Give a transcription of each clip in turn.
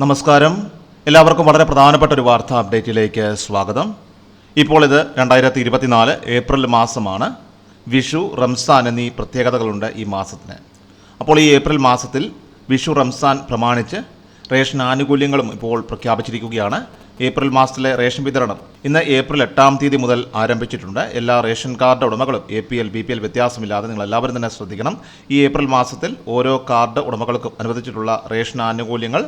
നമസ്കാരം. എല്ലാവർക്കും വളരെ പ്രധാനപ്പെട്ട ഒരു വാർത്താ അപ്ഡേറ്റിലേക്ക് സ്വാഗതം. ഇപ്പോൾ ഇത് രണ്ടായിരത്തി ഇരുപത്തിനാല് ഏപ്രിൽ മാസമാണ്. വിഷു റംസാൻ എന്നീ പ്രത്യേകതകളുണ്ട് ഈ മാസത്തിന്. അപ്പോൾ ഈ ഏപ്രിൽ മാസത്തിൽ വിഷു റംസാൻ പ്രമാണിച്ച് റേഷൻ ആനുകൂല്യങ്ങളും ഇപ്പോൾ പ്രഖ്യാപിച്ചിരിക്കുകയാണ്. ഏപ്രിൽ മാസത്തിലെ റേഷൻ വിതരണം ഇന്ന് ഏപ്രിൽ എട്ടാം തീയതി മുതൽ ആരംഭിച്ചിട്ടുണ്ട്. എല്ലാ ration card ഉടമകളും A P L B P L വ്യത്യാസമില്ലാതെ നിങ്ങൾ എല്ലാവരും തന്നെ ശ്രദ്ധിക്കണം. ഈ ഏപ്രിൽ മാസത്തിൽ ഓരോ കാർഡ് ഉടമകൾക്കും അനുവദിച്ചിട്ടുള്ള റേഷൻ ആനുകൂല്യങ്ങൾ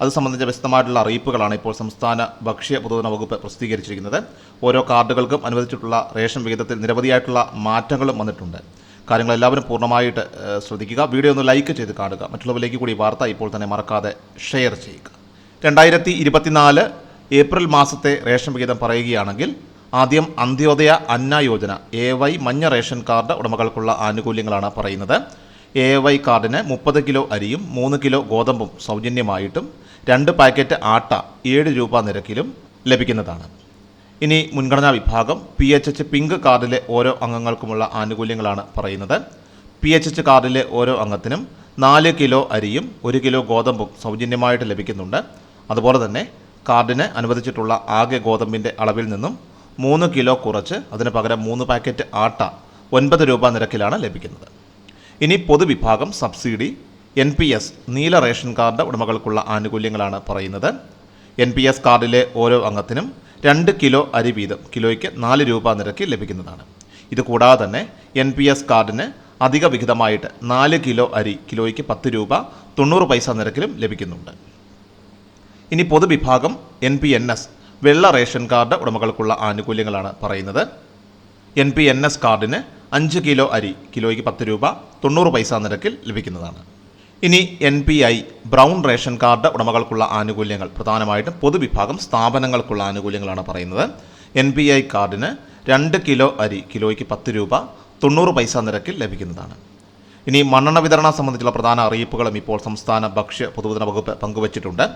അത് സംബന്ധിച്ച വ്യക്തമായിട്ടുള്ള അറിയിപ്പുകളാണ് ഇപ്പോൾ സംസ്ഥാന ഭക്ഷ്യ പൊതുജന വകുപ്പ് പ്രസിദ്ധീകരിച്ചിരിക്കുന്നത്. ഓരോ കാർഡുകൾക്കും അനുവദിച്ചിട്ടുള്ള റേഷൻ വിഹിതത്തിൽ നിരവധിയായിട്ടുള്ള മാറ്റങ്ങളും വന്നിട്ടുണ്ട്. കാര്യങ്ങൾ എല്ലാവരും പൂർണമായിട്ട് ശ്രദ്ധിക്കുക. വീഡിയോ ഒന്ന് ലൈക്ക് ചെയ്ത് കാണുക. മറ്റുള്ളവരിലേക്ക് കൂടി വാർത്ത ഇപ്പോൾ തന്നെ മറക്കാതെ ഷെയർ ചെയ്യുക. രണ്ടായിരത്തി ഇരുപത്തിനാല് ഏപ്രിൽ മാസത്തെ റേഷൻ വിഹിതം പറയുകയാണെങ്കിൽ ആദ്യം അന്ത്യോദയ അന്ന യോജന എ വൈ മഞ്ഞ റേഷൻ കാർഡ് ഉടമകൾക്കുള്ള ആനുകൂല്യങ്ങളാണ് പറയുന്നത്. എ വൈ കാർഡിന് മുപ്പത് കിലോ അരിയും മൂന്ന് കിലോ ഗോതമ്പും സൗജന്യമായിട്ടും രണ്ട് പാക്കറ്റ് ആട്ട ഏഴ് രൂപ നിരക്കിലും ലഭിക്കുന്നതാണ്. ഇനി മുൻഗണനാ വിഭാഗം പി എച്ച് എച്ച് പിങ്ക് കാർഡിലെ ഓരോ അംഗങ്ങൾക്കുമുള്ള ആനുകൂല്യങ്ങളാണ് പറയുന്നത്. പി എച്ച് എച്ച് കാർഡിലെ ഓരോ അംഗത്തിനും നാല് കിലോ അരിയും ഒരു കിലോ ഗോതമ്പും സൗജന്യമായിട്ട് ലഭിക്കുന്നുണ്ട്. അതുപോലെ തന്നെ കാർഡിന് അനുവദിച്ചിട്ടുള്ള ആകെ ഗോതമ്പിന്റെ അളവിൽ നിന്നും മൂന്ന് കിലോ കുറച്ച് അതിന് പകരം മൂന്ന് പാക്കറ്റ് ആട്ട ഒൻപത് രൂപ നിരക്കിലാണ് ലഭിക്കുന്നത്. ഇനി പൊതുവിഭാഗം സബ്സിഡി എൻ പി എസ് നീല റേഷൻ കാർഡ് ഉടമകൾക്കുള്ള ആനുകൂല്യങ്ങളാണ് പറയുന്നത്. എൻ പി എസ് കാർഡിലെ ഓരോ അംഗത്തിനും രണ്ട് കിലോ അരി വീതം കിലോയ്ക്ക് നാല് രൂപ നിരക്ക് ലഭിക്കുന്നതാണ്. ഇതുകൂടാതെ തന്നെ എൻ പി എസ് കാർഡിന് അധിക വിഹിതമായിട്ട് നാല് കിലോ അരി കിലോയ്ക്ക് പത്ത് രൂപ തൊണ്ണൂറ് പൈസ നിരക്കിലും ലഭിക്കുന്നുണ്ട്. ഇനി പൊതുവിഭാഗം എൻ പി എൻ എസ് വെള്ള റേഷൻ കാർഡ് ഉടമകൾക്കുള്ള ആനുകൂല്യങ്ങളാണ് പറയുന്നത്. എൻ പി എൻ എസ് കാർഡിന് അഞ്ച് കിലോ അരി കിലോയ്ക്ക് പത്ത് രൂപ തൊണ്ണൂറ് പൈസ നിരക്കിൽ ലഭിക്കുന്നതാണ്. ഇനി N P I brown ration card ഉടമകൾക്കുള്ള ആനുകൂല്യങ്ങൾ. പ്രധാനമായിട്ടും പൊതുവിഭാഗം സ്ഥാപനങ്ങൾക്കുള്ള ആനുകൂല്യങ്ങളാണ് പറയുന്നത്. എൻ പി ഐ കാർഡിന് രണ്ട് കിലോ അരി കിലോയ്ക്ക് പത്ത് രൂപ തൊണ്ണൂറ് പൈസ നിരക്കിൽ ലഭിക്കുന്നതാണ്. ഇനി മണ്ണെണ്ണ വിതരണം സംബന്ധിച്ചുള്ള പ്രധാന അറിയിപ്പുകളും ഇപ്പോൾ സംസ്ഥാന ഭക്ഷ്യ പൊതുവിതരണ വകുപ്പ് പങ്കുവച്ചിട്ടുണ്ട്.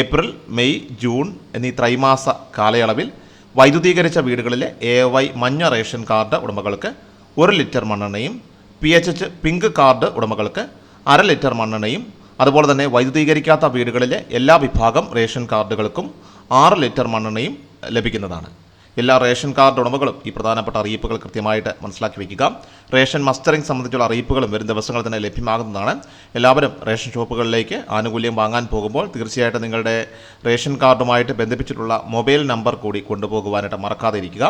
ഏപ്രിൽ മെയ് ജൂൺ എന്നീ ത്രൈമാസ കാലയളവിൽ വൈദ്യുതീകരിച്ച വീടുകളിലെ എ വൈ മഞ്ഞ റേഷൻ കാർഡ് ഉടമകൾക്ക് ഒരു litre മണ്ണെണ്ണയും P H H pink card ഉടമകൾക്ക് അര ലിറ്റർ മണ്ണെണ്ണയും അതുപോലെ തന്നെ വൈദ്യുതീകരിക്കാത്ത വീടുകളിലെ എല്ലാ വിഭാഗം റേഷൻ കാർഡുകൾക്കും ആറ് ലിറ്റർ മണ്ണെണ്ണയും ലഭിക്കുന്നതാണ്. എല്ലാ റേഷൻ കാർഡ് ഉടമകളും ഈ പ്രധാനപ്പെട്ട അറിയിപ്പുകൾ കൃത്യമായിട്ട് മനസ്സിലാക്കി വയ്ക്കുക. റേഷൻ മസ്റ്ററിംഗ് സംബന്ധിച്ചുള്ള അറിയിപ്പുകളും വരും ദിവസങ്ങളിൽ തന്നെ ലഭ്യമാകുന്നതാണ്. എല്ലാവരും റേഷൻ ഷോപ്പുകളിലേക്ക് ആനുകൂല്യം വാങ്ങാൻ പോകുമ്പോൾ തീർച്ചയായിട്ടും നിങ്ങളുടെ റേഷൻ കാർഡുമായിട്ട് ബന്ധിപ്പിച്ചിട്ടുള്ള മൊബൈൽ നമ്പർ കൂടി കൊണ്ടുപോകുവാനായിട്ട് മറക്കാതെ ഇരിക്കുക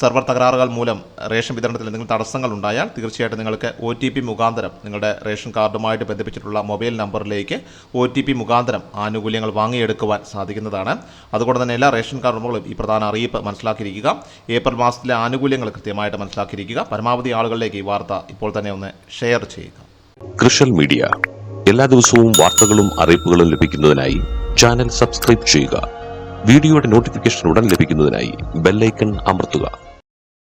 സെർവർ തകരാറുകൾ മൂലം റേഷൻ വിതരണത്തിൽ എന്തെങ്കിലും തടസ്സങ്ങൾ ഉണ്ടായാൽ തീർച്ചയായിട്ടും നിങ്ങൾക്ക് ഒ ടി പി മുഖാന്തരം നിങ്ങളുടെ റേഷൻ കാർഡുമായിട്ട് ബന്ധിപ്പിച്ചിട്ടുള്ള മൊബൈൽ നമ്പറിലേക്ക് ഒ ടി പി മുഖാന്തരം ആനുകൂല്യങ്ങൾ വാങ്ങിയെടുക്കുവാൻ സാധിക്കുന്നതാണ്. അതുകൊണ്ട് തന്നെ എല്ലാ റേഷൻ കാർഡ് ഉടമകളും ഈ പ്രധാന അറിയിപ്പ് മനസ്സിലാക്കിയിരിക്കുക. ഏപ്രിൽ മാസത്തിലെ ആനുകൂല്യങ്ങൾ കൃത്യമായിട്ട് മനസ്സിലാക്കിയിരിക്കുക. പരമാവധി ആളുകളിലേക്ക് ഈ വാർത്ത ഇപ്പോൾ തന്നെ ഒന്ന് ഷെയർ ചെയ്യുക. കൃഷൽ മീഡിയ. എല്ലാ ദിവസവും വാർത്തകളും അറിയിപ്പുകളും ലഭിക്കുന്നതിനായി ചാനൽ സബ്സ്ക്രൈബ് ചെയ്യുക. വീഡിയോയുടെ നോട്ടിഫിക്കേഷൻ ഉടൻ ലഭിക്കുന്നതിനായി ബെല്ലൈക്കൺ അമർത്തുക.